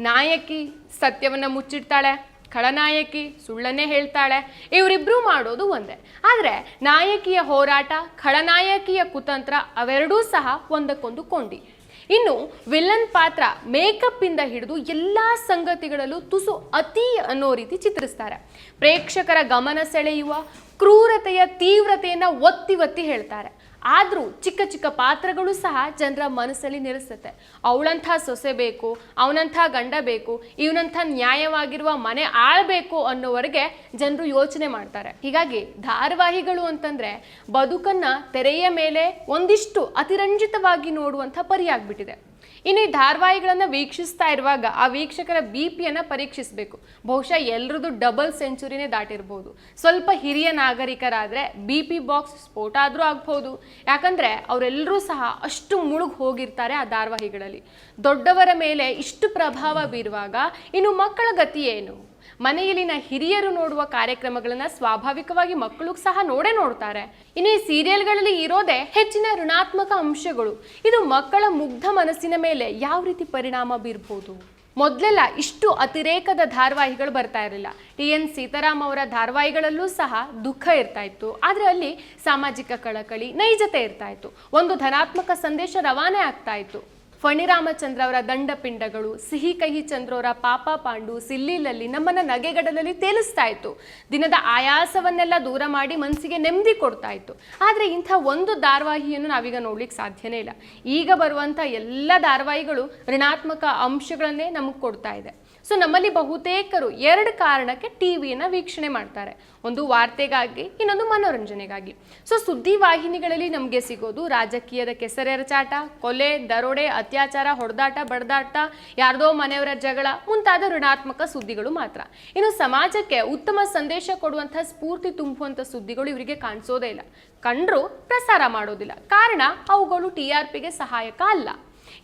ನಾಯಕಿ ಸತ್ಯವನ್ನು ಮುಚ್ಚಿಡ್ತಾಳೆ ಖಳನಾಯಕಿ ಸುಳ್ಳನ್ನೇ ಹೇಳ್ತಾಳೆ. ಇವರಿಬ್ರು ಮಾಡೋದು ಒಂದೇ. ಆದರೆ ನಾಯಕಿಯ ಹೋರಾಟ, ಖಳನಾಯಕಿಯ ಕುತಂತ್ರ ಅವೆರಡೂ ಸಹ ಒಂದಕ್ಕೊಂದು ಕೊಂಡಿ. ಇನ್ನು ವಿಲನ್ ಪಾತ್ರ ಮೇಕಪ್ ಇಂದ ಹಿಡಿದು ಎಲ್ಲ ಸಂಗತಿಗಳಲ್ಲೂ ತುಸು ಅತಿ ಅನ್ನೋ ರೀತಿ ಚಿತ್ರಿಸ್ತಾರೆ. ಪ್ರೇಕ್ಷಕರ ಗಮನ ಸೆಳೆಯುವ, ಕ್ರೂರತೆಯ ತೀವ್ರತೆಯನ್ನು ಒತ್ತಿ ಒತ್ತಿ ಹೇಳ್ತಾರೆ. ಆದರೂ ಚಿಕ್ಕ ಚಿಕ್ಕ ಪಾತ್ರಗಳು ಸಹ ಜನರ ಮನಸ್ಸಲ್ಲಿ ನಿಲ್ಲಿಸುತ್ತೆ ಅವಳಂಥ ಸೊಸೆ ಬೇಕು, ಅವನಂಥ ಗಂಡ ಬೇಕು, ಇವನಂಥ ನ್ಯಾಯವಾಗಿರುವ ಮನೆ ಆಳ್ಬೇಕು ಅನ್ನೋವರೆಗೆ ಜನರು ಯೋಚನೆ ಮಾಡ್ತಾರೆ. ಹೀಗಾಗಿ ಧಾರಾವಾಹಿಗಳು ಅಂತಂದ್ರೆ ಬದುಕನ್ನ ತೆರೆಯ ಮೇಲೆ ಒಂದಿಷ್ಟು ಅತಿರಂಜಿತವಾಗಿ ನೋಡುವಂಥ ಪರಿಯಾಗ್ಬಿಟ್ಟಿದೆ ಇನ್ನು ಈ ಧಾರಾವಾಹಿಗಳನ್ನು ವೀಕ್ಷಿಸ್ತಾ ಇರುವಾಗ ಆ ವೀಕ್ಷಕರ ಬಿ ಪಿಯನ್ನು ಪರೀಕ್ಷಿಸಬೇಕು. ಬಹುಶಃ ಎಲ್ರದ್ದು ಡಬಲ್ ಸೆಂಚುರಿನೇ ದಾಟಿರ್ಬೋದು. ಸ್ವಲ್ಪ ಹಿರಿಯ ನಾಗರಿಕರಾದರೆ ಬಿ ಪಿ ಬಾಕ್ಸ್ ಸ್ಫೋಟ ಆದರೂ ಆಗ್ಬೋದು. ಯಾಕಂದರೆ ಅವರೆಲ್ಲರೂ ಸಹ ಅಷ್ಟು ಮುಳುಗಿ ಹೋಗಿರ್ತಾರೆ ಆ ಧಾರಾವಾಹಿಗಳಲ್ಲಿ. ದೊಡ್ಡವರ ಮೇಲೆ ಇಷ್ಟು ಪ್ರಭಾವ ಬೀರುವಾಗ ಇನ್ನು ಮಕ್ಕಳ ಗತಿ ಏನು? ಮನೆಯಲ್ಲಿನ ಹಿರಿಯರು ನೋಡುವ ಕಾರ್ಯಕ್ರಮಗಳನ್ನ ಸ್ವಾಭಾವಿಕವಾಗಿ ಮಕ್ಕಳು ಸಹ ನೋಡೇ ನೋಡ್ತಾರೆ. ಇನ್ನು ಈ ಸೀರಿಯಲ್ಗಳಲ್ಲಿ ಇರೋದೇ ಹೆಚ್ಚಿನ ಋಣಾತ್ಮಕ ಅಂಶಗಳು. ಇದು ಮಕ್ಕಳ ಮುಗ್ಧ ಮನಸ್ಸಿನ ಮೇಲೆ ಯಾವ ರೀತಿ ಪರಿಣಾಮ ಬೀರ್ಬೋದು? ಮೊದಲೆಲ್ಲ ಇಷ್ಟು ಅತಿರೇಕದ ಧಾರಾವಾಹಿಗಳು ಬರ್ತಾ ಇರಲಿಲ್ಲ. ಟಿ. ಎನ್. ಸೀತಾರಾಮ್ ಅವರ ಧಾರಾವಾಹಿಗಳಲ್ಲೂ ಸಹ ದುಃಖ ಇರ್ತಾ ಇತ್ತು. ಆದರೆ ಅಲ್ಲಿ ಸಾಮಾಜಿಕ ಕಳಕಳಿ ನೈಜತೆ ಇರ್ತಾ ಇತ್ತು. ಒಂದು ಧನಾತ್ಮಕ ಸಂದೇಶ ರವಾನೆ ಆಗ್ತಾ ಇತ್ತು. ಫಣಿ ರಾಮಚಂದ್ರ ಅವರ ದಂಡಪಿಂಡಗಳು, ಸಿಹಿ ಕಹಿ ಚಂದ್ರವರ ಪಾಪ ಪಾಂಡು ಸಿಲ್ಲಿಲಲ್ಲಿ ನಮ್ಮನ್ನ ನಗೆಗಡಲಲ್ಲಿ ತೇಲಿಸ್ತಾ ಇತ್ತು. ದಿನದ ಆಯಾಸವನ್ನೆಲ್ಲ ದೂರ ಮಾಡಿ ಮನಸ್ಸಿಗೆ ನೆಮ್ಮದಿ ಕೊಡ್ತಾ ಇತ್ತು. ಆದರೆ ಇಂಥ ಒಂದು ಧಾರಾವಾಹಿಯನ್ನು ನಾವೀಗ ನೋಡ್ಲಿಕ್ಕೆ ಸಾಧ್ಯನೇ ಇಲ್ಲ. ಈಗ ಬರುವಂಥ ಎಲ್ಲ ಧಾರಾವಾಹಿಗಳು ಋಣಾತ್ಮಕ ಅಂಶಗಳನ್ನೇ ನಮಗೆ ಕೊಡ್ತಾ ಇದೆ. ಸೊ ನಮ್ಮಲ್ಲಿ ಬಹುತೇಕರು ಎರಡು ಕಾರಣಕ್ಕೆ ಟಿವಿಯನ್ನು ವೀಕ್ಷಣೆ ಮಾಡ್ತಾರೆ. ಒಂದು ವಾರ್ತೆಗಾಗಿ, ಇನ್ನೊಂದು ಮನೋರಂಜನೆಗಾಗಿ. ಸೊ ಸುದ್ದಿ ವಾಹಿನಿಗಳಲ್ಲಿ ನಮಗೆ ಸಿಗೋದು ರಾಜಕೀಯದ ಕೆಸರೆರಚಾಟ ಕೊಲೆ, ದರೋಡೆ, ಅತ್ಯಾಚಾರ, ಹೊಡೆದಾಟ, ಬಡದಾಟ, ಯಾರ್ದೋ ಮನೆಯವರ ಜಗಳ, ಮುಂತಾದ ಋಣಾತ್ಮಕ ಸುದ್ದಿಗಳು ಮಾತ್ರ. ಇನ್ನು ಸಮಾಜಕ್ಕೆ ಉತ್ತಮ ಸಂದೇಶ ಕೊಡುವಂಥ ಸ್ಫೂರ್ತಿ ತುಂಬುವಂಥ ಸುದ್ದಿಗಳು ಇವರಿಗೆ ಕಾಣಿಸೋದೇ ಇಲ್ಲ. ಕಂಡ್ರು ಪ್ರಸಾರ ಮಾಡೋದಿಲ್ಲ. ಕಾರಣ, ಅವುಗಳು ಟಿ ಆರ್ ಪಿಗೆ ಸಹಾಯಕ ಅಲ್ಲ.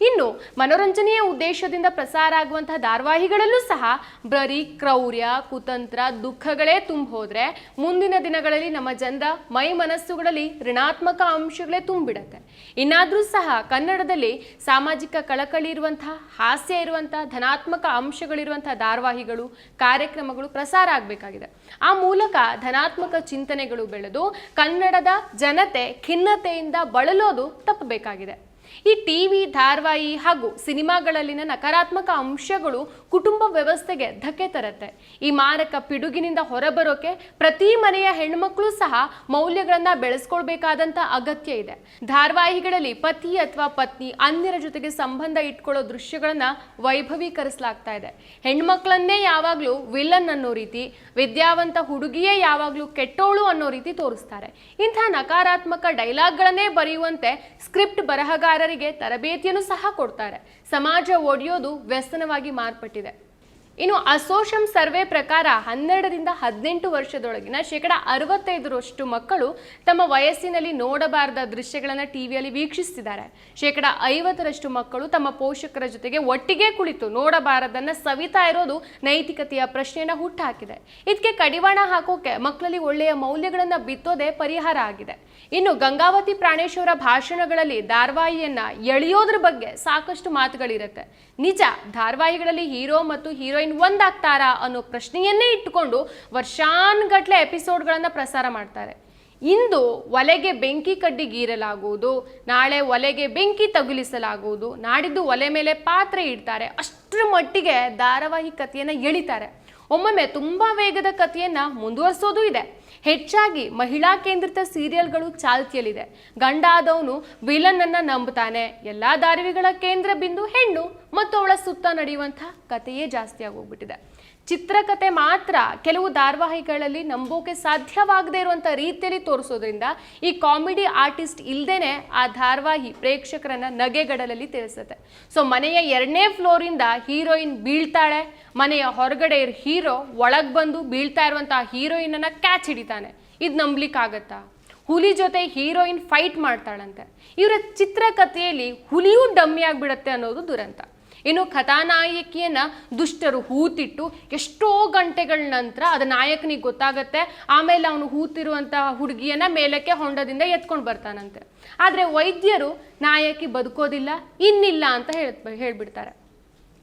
ಇನ್ನು ಮನೋರಂಜನೆಯ ಉದ್ದೇಶದಿಂದ ಪ್ರಸಾರ ಆಗುವಂತಹ ಧಾರಾವಾಹಿಗಳಲ್ಲೂ ಸಹ ಬರೀ ಕ್ರೌರ್ಯ, ಕುತಂತ್ರ, ದುಃಖಗಳೇ ತುಂಬ ಹೋದ್ರೆ ಮುಂದಿನ ದಿನಗಳಲ್ಲಿ ನಮ್ಮ ಜನರ ಮೈ ಮನಸ್ಸುಗಳಲ್ಲಿ ಋಣಾತ್ಮಕ ಅಂಶಗಳೇ ತುಂಬಿಡತ್ತೆ. ಇನ್ನಾದರೂ ಸಹ ಕನ್ನಡದಲ್ಲಿ ಸಾಮಾಜಿಕ ಕಳಕಳಿ ಇರುವಂತಹ, ಹಾಸ್ಯ ಇರುವಂತಹ, ಧನಾತ್ಮಕ ಅಂಶಗಳಿರುವಂತಹ ಧಾರಾವಾಹಿಗಳು, ಕಾರ್ಯಕ್ರಮಗಳು ಪ್ರಸಾರ ಆಗಬೇಕಾಗಿದೆ. ಆ ಮೂಲಕ ಧನಾತ್ಮಕ ಚಿಂತನೆಗಳು ಬೆಳೆದು ಕನ್ನಡದ ಜನತೆ ಖಿನ್ನತೆಯಿಂದ ಬಳಲೋದು ತಪ್ಪಬೇಕಾಗಿದೆ. ಈ ಟಿವಿ, ಧಾರಾವಾಹಿ ಹಾಗೂ ಸಿನಿಮಾಗಳಲ್ಲಿನ ನಕಾರಾತ್ಮಕ ಅಂಶಗಳು ಕುಟುಂಬ ವ್ಯವಸ್ಥೆಗೆ ಧಕ್ಕೆ ತರುತ್ತೆ. ಈ ಮಾರಕ ಪಿಡುಗಿನಿಂದ ಹೊರಬರೋಕೆ ಪ್ರತಿ ಮನೆಯ ಹೆಣ್ಮಕ್ಳು ಸಹ ಮೌಲ್ಯಗಳನ್ನ ಬೆಳೆಸ್ಕೊಳ್ಬೇಕಾದಂತ ಅಗತ್ಯ ಇದೆ. ಧಾರಾವಾಹಿಗಳಲ್ಲಿ ಪತಿ ಅಥವಾ ಪತ್ನಿ ಅನ್ಯರ ಜೊತೆಗೆ ಸಂಬಂಧ ಇಟ್ಕೊಳ್ಳೋ ದೃಶ್ಯಗಳನ್ನ ವೈಭವೀಕರಿಸಲಾಗ್ತಾ ಇದೆ. ಹೆಣ್ಮಕ್ಳನ್ನೇ ಯಾವಾಗಲೂ ವಿಲನ್ ಅನ್ನೋ ರೀತಿ, ವಿದ್ಯಾವಂತ ಹುಡುಗಿಯೇ ಯಾವಾಗಲೂ ಕೆಟ್ಟೋಳು ಅನ್ನೋ ರೀತಿ ತೋರಿಸ್ತಾರೆ. ಇಂತಹ ನಕಾರಾತ್ಮಕ ಡೈಲಾಗ್ಗಳನ್ನೇ ಬರೆಯುವಂತೆ ಸ್ಕ್ರಿಪ್ಟ್ ಬರಹಗಾರರಿಗೆ ತರಬೇತಿಯನ್ನು ಸಹ ಕೊಡ್ತಾರೆ. ಸಮಾಜ ಒಡೆಯೋದು ವ್ಯಸನವಾಗಿ ಮಾರ್ಪಟ್ಟಿದೆ. ಇನ್ನು ಅಸೋಶಂ ಸರ್ವೆ ಪ್ರಕಾರ ಹನ್ನೆರಡರಿಂದ ಹದಿನೆಂಟು ವರ್ಷದೊಳಗಿನ ಶೇಕಡ ಅರವತ್ತೈದರಷ್ಟು ಮಕ್ಕಳು ತಮ್ಮ ವಯಸ್ಸಿನಲ್ಲಿ ನೋಡಬಾರದ ದೃಶ್ಯಗಳನ್ನು ಟಿವಿಯಲ್ಲಿ ವೀಕ್ಷಿಸ್ತಿದ್ದಾರೆ. ಶೇಕಡ ಐವತ್ತರಷ್ಟು ಮಕ್ಕಳು ತಮ್ಮ ಪೋಷಕರ ಜೊತೆಗೆ ಒಟ್ಟಿಗೆ ಕುಳಿತು ನೋಡಬಾರದನ್ನ ಸವಿತಾ ಇರೋದು ನೈತಿಕತೆಯ ಪ್ರಶ್ನೆಯನ್ನ ಹುಟ್ಟಾಕಿದೆ ಇದಕ್ಕೆ ಕಡಿವಾಣ ಹಾಕೋಕೆ ಮಕ್ಕಳಲ್ಲಿ ಒಳ್ಳೆಯ ಮೌಲ್ಯಗಳನ್ನು ಬಿತ್ತೋದೇ ಪರಿಹಾರ ಆಗಿದೆ. ಇನ್ನು ಗಂಗಾವತಿ ಪ್ರಾಣೇಶ್ವರ ಭಾಷಣಗಳಲ್ಲಿ ಧಾರಾವಾಹಿಯನ್ನ ಎಳೆಯೋದ್ರ ಬಗ್ಗೆ ಸಾಕಷ್ಟು ಮಾತುಗಳಿರುತ್ತೆ. ನಿಜ, ಧಾರವಾಹಿಗಳಲ್ಲಿ ಹೀರೋ ಮತ್ತು ಹೀರೋಯಿನ್ ಒಂದಾಗ್ತಾರಾ ಅನ್ನೋ ಪ್ರಶ್ನೆಯನ್ನೇ ಇಟ್ಟುಕೊಂಡು ವರ್ಷಾನ್ಗಟ್ಲೆ ಎಪಿಸೋಡ್ಗಳನ್ನು ಪ್ರಸಾರ ಮಾಡ್ತಾರೆ. ಇಂದು ಒಲೆಗೆ ಬೆಂಕಿ ಕಡ್ಡಿ ಗೀರಲಾಗುವುದು, ನಾಳೆ ಒಲೆಗೆ ಬೆಂಕಿ ತಗುಲಿಸಲಾಗುವುದು, ನಾಡಿದ್ದು ಒಲೆ ಮೇಲೆ ಪಾತ್ರೆ ಇಡ್ತಾರೆ, ಅಷ್ಟರ ಮಟ್ಟಿಗೆ ಧಾರಾವಾಹಿ ಕಥೆಯನ್ನು ಎಳಿತಾರೆ. ಒಮ್ಮೊಮ್ಮೆ ತುಂಬ ವೇಗದ ಕಥೆಯನ್ನು ಮುಂದುವರಿಸೋದು ಇದೆ. ಹೆಚ್ಚಾಗಿ ಮಹಿಳಾ ಕೇಂದ್ರಿತ ಸೀರಿಯಲ್ಗಳು ಚಾಲ್ತಿಯಲ್ಲಿದೆ. ಗಂಡ ಆದವನು ವಿಲನ್ ಅನ್ನ ನಂಬುತ್ತಾನೆ. ಎಲ್ಲಾ ದಾರಿವಿಗಳ ಕೇಂದ್ರ ಬಿಂದು ಹೆಣ್ಣು ಮತ್ತು ಅವಳ ಸುತ್ತ ನಡೆಯುವಂತಹ ಕಥೆಯೇ ಜಾಸ್ತಿ ಆಗೋಗ್ಬಿಟ್ಟಿದೆ ಚಿತ್ರಕಥೆ ಮಾತ್ರ ಕೆಲವು ಧಾರಾವಾಹಿಗಳಲ್ಲಿ ನಂಬೋಕೆ ಸಾಧ್ಯವಾಗದೇ ಇರುವಂಥ ರೀತಿಯಲ್ಲಿ ತೋರಿಸೋದ್ರಿಂದ ಈ ಕಾಮಿಡಿ ಆರ್ಟಿಸ್ಟ್ ಇಲ್ಲದೇನೆ ಆ ಧಾರಾವಾಹಿ ಪ್ರೇಕ್ಷಕರನ್ನ ನಗೆಗಡಲಲ್ಲಿ ತಿಳಿಸುತ್ತೆ. ಸೊ, ಮನೆಯ ಎರಡನೇ ಫ್ಲೋರಿಂದ ಹೀರೋಯಿನ್ ಬೀಳ್ತಾಳೆ, ಮನೆಯ ಹೊರಗಡೆ ಹೀರೋ ಒಳಗೆ ಬಂದು ಬೀಳ್ತಾ ಇರುವಂತಹ ಹೀರೋಯಿನನ್ನು ಕ್ಯಾಚ್ ಹಿಡಿತಾನೆ. ಇದು ನಂಬ್ಲಿಕ್ಕಾಗತ್ತಾ? ಹುಲಿ ಜೊತೆ ಹೀರೋಯಿನ್ ಫೈಟ್ ಮಾಡ್ತಾಳಂತೆ. ಇವರ ಚಿತ್ರಕಥೆಯಲ್ಲಿ ಹುಲಿಯೂ ಡಮ್ಮಿ ಆಗಿಬಿಡತ್ತೆ ಅನ್ನೋದು ದುರಂತ. ಇನ್ನು ಕಥಾನಾಯಕಿಯನ್ನ ದುಷ್ಟರು ಹೂತಿಟ್ಟು ಎಷ್ಟೋ ಗಂಟೆಗಳ ನಂತರ ಅದು ನಾಯಕನಿಗೆ ಗೊತ್ತಾಗತ್ತೆ, ಆಮೇಲೆ ಅವನು ಹೂತಿರುವಂತಹ ಹುಡುಗಿಯನ್ನ ಮೇಲಕ್ಕೆ ಹೊಂಡದಿಂದ ಎತ್ಕೊಂಡು ಬರ್ತಾನಂತೆ. ಆದರೆ ವೈದ್ಯರು ನಾಯಕಿ ಬದುಕೋದಿಲ್ಲ, ಇನ್ನಿಲ್ಲ ಅಂತ ಹೇಳ್, ಹೇಳ್ಬಿಡ್ತಾರೆ.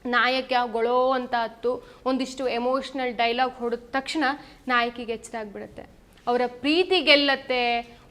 ನಾಯಕ ಗೊಳೋ ಅಂತ ಹತ್ತು ಒಂದಿಷ್ಟು ಎಮೋಷ್ನಲ್ ಡೈಲಾಗ್ ಹೊಡೆದ ತಕ್ಷಣ ನಾಯಕಿಗೆ ಎಚ್ಚರಾಗ್ಬಿಡುತ್ತೆ. ಅವರ ಪ್ರೀತಿ ಗೆಲ್ಲತ್ತೆ,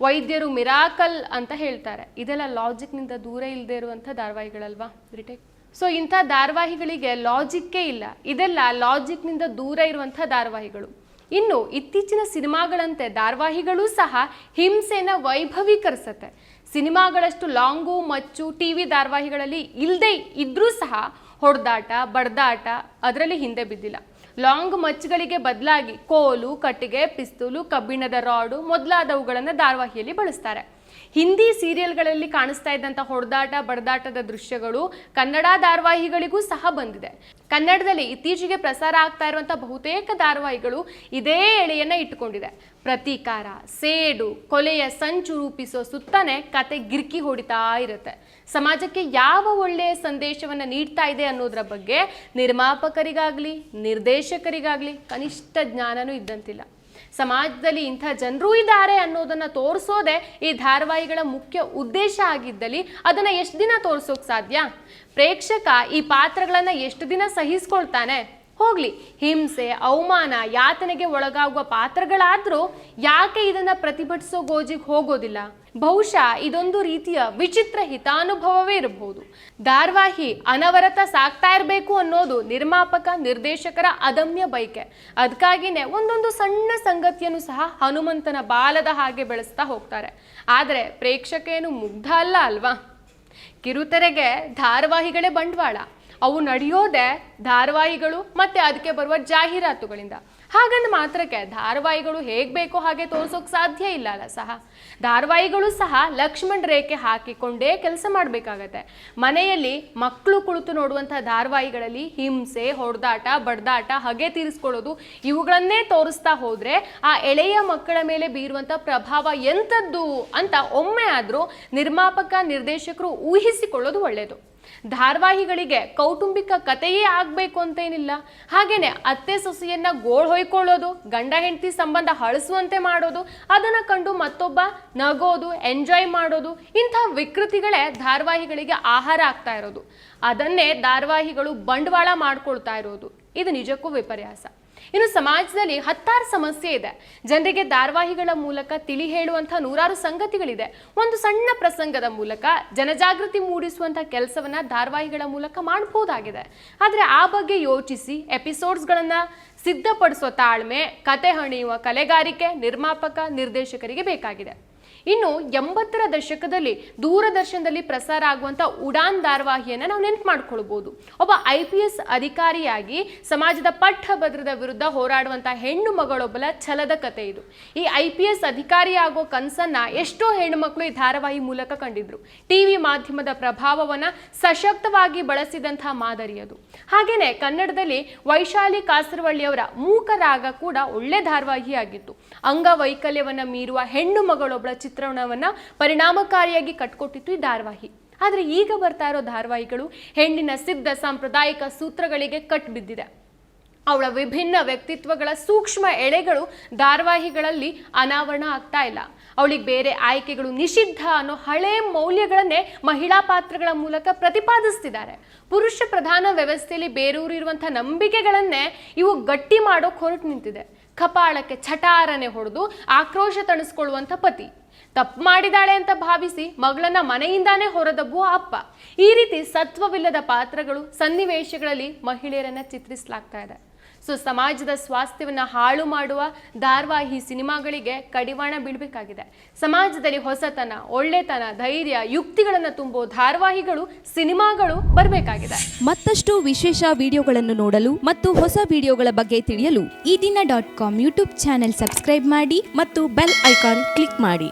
ವೈದ್ಯರು ಮಿರಾಕಲ್ ಅಂತ ಹೇಳ್ತಾರೆ. ಇದೆಲ್ಲ ಲಾಜಿಕ್ನಿಂದ ದೂರ ಇಲ್ಲದೆ ಇರುವಂಥ ಧಾರಾವಾಹಿಗಳಲ್ವಾ, ರಿಟೇಕ್? ಸೊ ಇಂಥ ಧಾರಾವಾಹಿಗಳಿಗೆ ಲಾಜಿಕ್ಕೇ ಇಲ್ಲ. ಇದೆಲ್ಲ ಲಾಜಿಕ್ನಿಂದ ದೂರ ಇರುವಂಥ ಧಾರಾವಾಹಿಗಳು. ಇನ್ನು ಇತ್ತೀಚಿನ ಸಿನಿಮಾಗಳಂತೆ ಧಾರಾವಾಹಿಗಳೂ ಸಹ ಹಿಂಸೆನ ವೈಭವೀಕರಿಸತ್ತೆ. ಸಿನಿಮಾಗಳಷ್ಟು ಲಾಂಗು, ಮಚ್ಚು, ಟಿ ವಿ ಧಾರಾವಾಹಿಗಳಲ್ಲಿ ಇಲ್ಲದೆ ಇದ್ರೂ ಸಹ ಹೊಡೆದಾಟ, ಬಡ್ದಾಟ ಅದರಲ್ಲಿ ಹಿಂದೆ ಬಿದ್ದಿಲ್ಲ. ಲಾಂಗ್, ಮಚ್ಚುಗಳಿಗೆ ಬದಲಾಗಿ ಕೋಲು, ಕಟ್ಟಿಗೆ, ಪಿಸ್ತೂಲು, ಕಬ್ಬಿಣದ ರಾಡು ಮೊದಲಾದವುಗಳನ್ನು ಧಾರಾವಾಹಿಯಲ್ಲಿ ಬಳಸ್ತಾರೆ. ಹಿಂದಿ ಸೀರಿಯಲ್ಗಳಲ್ಲಿ ಕಾಣಿಸ್ತಾ ಇದ್ದಂಥ ಹೊಡೆದಾಟ, ಬಡದಾಟದ ದೃಶ್ಯಗಳು ಕನ್ನಡ ಧಾರಾವಾಹಿಗಳಿಗೂ ಸಹ ಬಂದಿದೆ. ಕನ್ನಡದಲ್ಲಿ ಇತ್ತೀಚೆಗೆ ಪ್ರಸಾರ ಆಗ್ತಾ ಇರುವಂಥ ಬಹುತೇಕ ಧಾರಾವಾಹಿಗಳು ಇದೇ ಎಳೆಯನ್ನು ಇಟ್ಟುಕೊಂಡಿದೆ. ಪ್ರತೀಕಾರ, ಸೇಡು, ಕೊಲೆಯ ಸಂಚು ರೂಪಿಸೋ ಸುತ್ತನೇ ಕತೆ ಗಿರ್ಕಿ ಹೊಡಿತಾ ಇರುತ್ತೆ. ಸಮಾಜಕ್ಕೆ ಯಾವ ಒಳ್ಳೆಯ ಸಂದೇಶವನ್ನು ನೀಡ್ತಾ ಇದೆ ಅನ್ನೋದ್ರ ಬಗ್ಗೆ ನಿರ್ಮಾಪಕರಿಗಾಗಲಿ, ನಿರ್ದೇಶಕರಿಗಾಗಲಿ ಕನಿಷ್ಠ ಜ್ಞಾನನೂ ಇದ್ದಂತಿಲ್ಲ. ಸಮಾಜದಲ್ಲಿ ಇಂಥ ಜನರೂ ಇದ್ದಾರೆ ಅನ್ನೋದನ್ನ ತೋರಿಸೋದೇ ಈ ಧಾರಾವಾಹಿಗಳ ಮುಖ್ಯ ಉದ್ದೇಶ ಆಗಿದ್ದಲ್ಲಿ. ಅದನ್ನ ಎಷ್ಟು ದಿನ ತೋರಿಸೋಕೆ ಸಾಧ್ಯ? ಪ್ರೇಕ್ಷಕ ಈ ಪಾತ್ರಗಳನ್ನ ಎಷ್ಟು ದಿನ ಸಹಿಸ್ಕೊಳ್ತಾನೆ? ಹೋಗ್ಲಿ. ಹಿಂಸೆ, ಅವಮಾನ, ಯಾತನೆಗೆ ಒಳಗಾಗುವ ಪಾತ್ರಗಳಾದರೂ ಯಾಕೆ ಇದನ್ನು ಪ್ರತಿಭಟಿಸೋ ಗೋಜಿಗೆ ಹೋಗೋದಿಲ್ಲ? ಬಹುಶಃ ಇದೊಂದು ರೀತಿಯ ವಿಚಿತ್ರ ಹಿತಾನುಭವವೇ ಇರಬಹುದು. ಧಾರಾವಾಹಿ ಅನವರತ ಸಾಕ್ತಾ ಇರಬೇಕು ಅನ್ನೋದು ನಿರ್ಮಾಪಕ, ನಿರ್ದೇಶಕರ ಅದಮ್ಯ ಬಯಕೆ. ಅದಕ್ಕಾಗಿನೇ ಒಂದೊಂದು ಸಣ್ಣ ಸಂಗತಿಯನ್ನು ಸಹ ಹನುಮಂತನ ಬಾಲದ ಹಾಗೆ ಬೆಳೆಸ್ತಾ ಹೋಗ್ತಾರೆ. ಆದರೆ ಪ್ರೇಕ್ಷಕೇನು ಮುಗ್ಧ ಅಲ್ಲ ಅಲ್ವಾ? ಕಿರುತೆರೆಗೆ ಧಾರಾವಾಹಿಗಳೇ ಬಂಡವಾಳ. ಅವು ನಡೆಯೋದೇ ಧಾರಾವಾಹಿಗಳು ಮತ್ತೆ ಅದಕ್ಕೆ ಬರುವ ಜಾಹೀರಾತುಗಳಿಂದ. ಹಾಗಂದ ಮಾತ್ರಕ್ಕೆ ಧಾರಾವಾಹಿಗಳು ಹೇಗೆ ಬೇಕೋ ಹಾಗೆ ತೋರಿಸೋಕೆ ಸಾಧ್ಯ ಇಲ್ಲ ಅಲ್ಲ ಸಹ. ಧಾರಾವಾಹಿಗಳು ಸಹ ಲಕ್ಷ್ಮಣ್ ರೇಖೆ ಹಾಕಿಕೊಂಡೇ ಕೆಲಸ ಮಾಡಬೇಕಾಗತ್ತೆ. ಮನೆಯಲ್ಲಿ ಮಕ್ಕಳು ಕುಳಿತು ನೋಡುವಂಥ ಧಾರಾವಾಹಿಗಳಲ್ಲಿ ಹಿಂಸೆ, ಹೊಡೆದಾಟ, ಬಡ್ದಾಟ ಹಗೆ ತೀರಿಸ್ಕೊಳ್ಳೋದು ಇವುಗಳನ್ನೇ ತೋರಿಸ್ತಾ ಹೋದರೆ ಆ ಎಳೆಯ ಮಕ್ಕಳ ಮೇಲೆ ಬೀರುವಂಥ ಪ್ರಭಾವ ಎಂಥದ್ದು ಅಂತ ಒಮ್ಮೆ ಆದರೂ ನಿರ್ಮಾಪಕ, ನಿರ್ದೇಶಕರು ಊಹಿಸಿಕೊಳ್ಳೋದು ಒಳ್ಳೆಯದು ಧಾರಾವಾಹಿಗಳಿಗೆ ಕೌಟುಂಬಿಕ ಕಥೆಯೇ ಆಗಬೇಕು ಅಂತೇನಿಲ್ಲ. ಹಾಗೇನೆ ಅತ್ತೆ ಸೊಸೆಯನ್ನ ಗೋಳ್ ಹೊಯ್ಕೊಳ್ಳೋದು, ಗಂಡ ಹೆಂಡತಿ ಸಂಬಂಧ ಹಳಸುವಂತೆ ಮಾಡೋದು, ಅದನ್ನ ಕಂಡು ಮತ್ತೊಬ್ಬ ನಗೋದು, ಎಂಜಾಯ್ ಮಾಡೋದು, ಇಂಥ ವಿಕೃತಿಗಳೇ ಧಾರಾವಾಹಿಗಳಿಗೆ ಆಹಾರ ಆಗ್ತಾ ಇರೋದು. ಅದನ್ನೇ ಧಾರಾವಾಹಿಗಳು ಬಂಡವಾಳ ಮಾಡ್ಕೊಳ್ತಾ ಇರೋದು. ಇದು ನಿಜಕ್ಕೂ ವಿಪರ್ಯಾಸ. ಇನ್ನು ಸಮಾಜದಲ್ಲಿ ಹತ್ತಾರು ಸಮಸ್ಯೆ ಇದೆ. ಜನರಿಗೆ ಧಾರಾವಾಹಿಗಳ ಮೂಲಕ ತಿಳಿ ಹೇಳುವಂತಹ ನೂರಾರು ಸಂಗತಿಗಳಿದೆ. ಒಂದು ಸಣ್ಣ ಪ್ರಸಂಗದ ಮೂಲಕ ಜನಜಾಗೃತಿ ಮೂಡಿಸುವಂತಹ ಕೆಲಸವನ್ನ ಧಾರಾವಾಹಿಗಳ ಮೂಲಕ ಮಾಡಬಹುದಾಗಿದೆ ಆದರೆ ಆ ಬಗ್ಗೆ ಯೋಚಿಸಿ ಎಪಿಸೋಡ್ಸ್ಗಳನ್ನು ಸಿದ್ಧಪಡಿಸುವ ತಾಳ್ಮೆ, ಕತೆ ಹಣಿಯುವ ಕಲೆಗಾರಿಕೆ ನಿರ್ಮಾಪಕ ನಿರ್ದೇಶಕರಿಗೆ ಬೇಕಾಗಿದೆ. ಇನ್ನು ಎಂಬತ್ತರ ದಶಕದಲ್ಲಿ ದೂರದರ್ಶನದಲ್ಲಿ ಪ್ರಸಾರ ಆಗುವಂಥ ಉಡಾನ್ ಧಾರಾವಾಹಿಯನ್ನು ನಾವು ನೆನಪು ಮಾಡ್ಕೊಳ್ಬೋದು. ಒಬ್ಬ ಐ ಅಧಿಕಾರಿಯಾಗಿ ಸಮಾಜದ ಪಟ್ಟಭದ್ರದ ವಿರುದ್ಧ ಹೋರಾಡುವಂಥ ಹೆಣ್ಣು ಮಗಳೊಬ್ಬಳ ಛಲದ ಕತೆ ಇದು. ಈ ಐ ಪಿ ಎಸ್ ಅಧಿಕಾರಿಯಾಗೋ ಕನಸನ್ನ ಎಷ್ಟೋ ಹೆಣ್ಣುಮಕ್ಕಳು ಈ ಧಾರಾವಾಹಿ ಮೂಲಕ ಕಂಡಿದ್ರು. ಟಿವಿ ಮಾಧ್ಯಮದ ಪ್ರಭಾವವನ್ನ ಸಶಕ್ತವಾಗಿ ಬಳಸಿದಂತಹ ಮಾದರಿ ಅದು. ಹಾಗೇನೆ ಕನ್ನಡದಲ್ಲಿ ವೈಶಾಲಿ ಕಾಸರವಳ್ಳಿಯವರ ಮೂಕರಾಗ ಕೂಡ ಒಳ್ಳೆ ಧಾರಾವಾಹಿ ಆಗಿತ್ತು ಅಂಗವೈಕಲ್ಯವನ್ನ ಮೀರುವ ಹೆಣ್ಣು ಮಗಳೊಬ್ಬಳ ಚಿತ್ರಣವನ್ನ ಪರಿಣಾಮಕಾರಿಯಾಗಿ ಕಟ್ಕೊಟ್ಟಿತ್ತು ಈ ಧಾರಾವಾಹಿ. ಆದರೆ ಈಗ ಬರ್ತಾ ಇರೋ ಧಾರಾವಾಹಿಗಳು ಹೆಣ್ಣಿನ ಸಿದ್ಧ ಸಾಂಪ್ರದಾಯಿಕ ಸೂತ್ರಗಳಿಗೆ ಕಟ್ಬಿದ್ದಿದೆ ಅವಳ ವಿಭಿನ್ನ ವ್ಯಕ್ತಿತ್ವಗಳ ಸೂಕ್ಷ್ಮ ಎಳೆಗಳು ಧಾರಾವಾಹಿಗಳಲ್ಲಿ ಅನಾವರಣ ಆಗ್ತಾ ಇಲ್ಲ. ಅವಳಿಗೆ ಬೇರೆ ಆಯ್ಕೆಗಳು ನಿಷಿದ್ಧ ಅನ್ನೋ ಹಳೆ ಮೌಲ್ಯಗಳನ್ನೇ ಮಹಿಳಾ ಪಾತ್ರಗಳ ಮೂಲಕ ಪ್ರತಿಪಾದಿಸ್ತಿದ್ದಾರೆ. ಪುರುಷ ಪ್ರಧಾನ ವ್ಯವಸ್ಥೆಯಲ್ಲಿ ಬೇರೂರಿರುವಂಥ ನಂಬಿಕೆಗಳನ್ನೇ ಇವು ಗಟ್ಟಿ ಮಾಡೋಕೆ ಹೊರಟು ನಿಂತಿದೆ. ಕಪಾಳಕ್ಕೆ ಚಟಾರನೆ ಹೊಡೆದು ಆಕ್ರೋಶ ತಣಿಸ್ಕೊಳ್ಳುವಂಥ ಪತಿ. ತಪ್ಪು ಮಾಡಿದಾಳೆ ಅಂತ ಭಾವಿಸಿ ಮಗಳನ್ನ ಮನೆಯಿಂದಾನೇ ಹೊರದಬ್ಬುವ ಅಪ್ಪ. ಈ ರೀತಿ ಸತ್ವವಿಲ್ಲದ ಪಾತ್ರಗಳು ಸನ್ನಿವೇಶಗಳಲ್ಲಿ ಮಹಿಳೆಯರನ್ನ ಚಿತ್ರಿಸಲಾಗ್ತಾ ಇದೆ. ಸೊ, ಸಮಾಜದ ಸ್ವಾಸ್ಥ್ಯವನ್ನು ಹಾಳು ಮಾಡುವ ಧಾರಾವಾಹಿ ಸಿನಿಮಾಗಳಿಗೆ ಕಡಿವಾಣ ಬೀಳಬೇಕಾಗಿದೆ. ಸಮಾಜದಲ್ಲಿ ಹೊಸತನ, ಒಳ್ಳೆತನ, ಧೈರ್ಯ, ಯುಕ್ತಿಗಳನ್ನು ತುಂಬೋ ಧಾರಾವಾಹಿಗಳು, ಸಿನಿಮಾಗಳು ಬರಬೇಕಾಗಿದೆ. ಮತ್ತಷ್ಟು ವಿಶೇಷ ವಿಡಿಯೋಗಳನ್ನು ನೋಡಲು ಮತ್ತು ಹೊಸ ವಿಡಿಯೋಗಳ ಬಗ್ಗೆ ತಿಳಿಯಲು Ee Dina dot com YouTube channel subscribe ಮಾಡಿ ಮತ್ತು ಬೆಲ್ ಐಕಾನ್ ಕ್ಲಿಕ್ ಮಾಡಿ.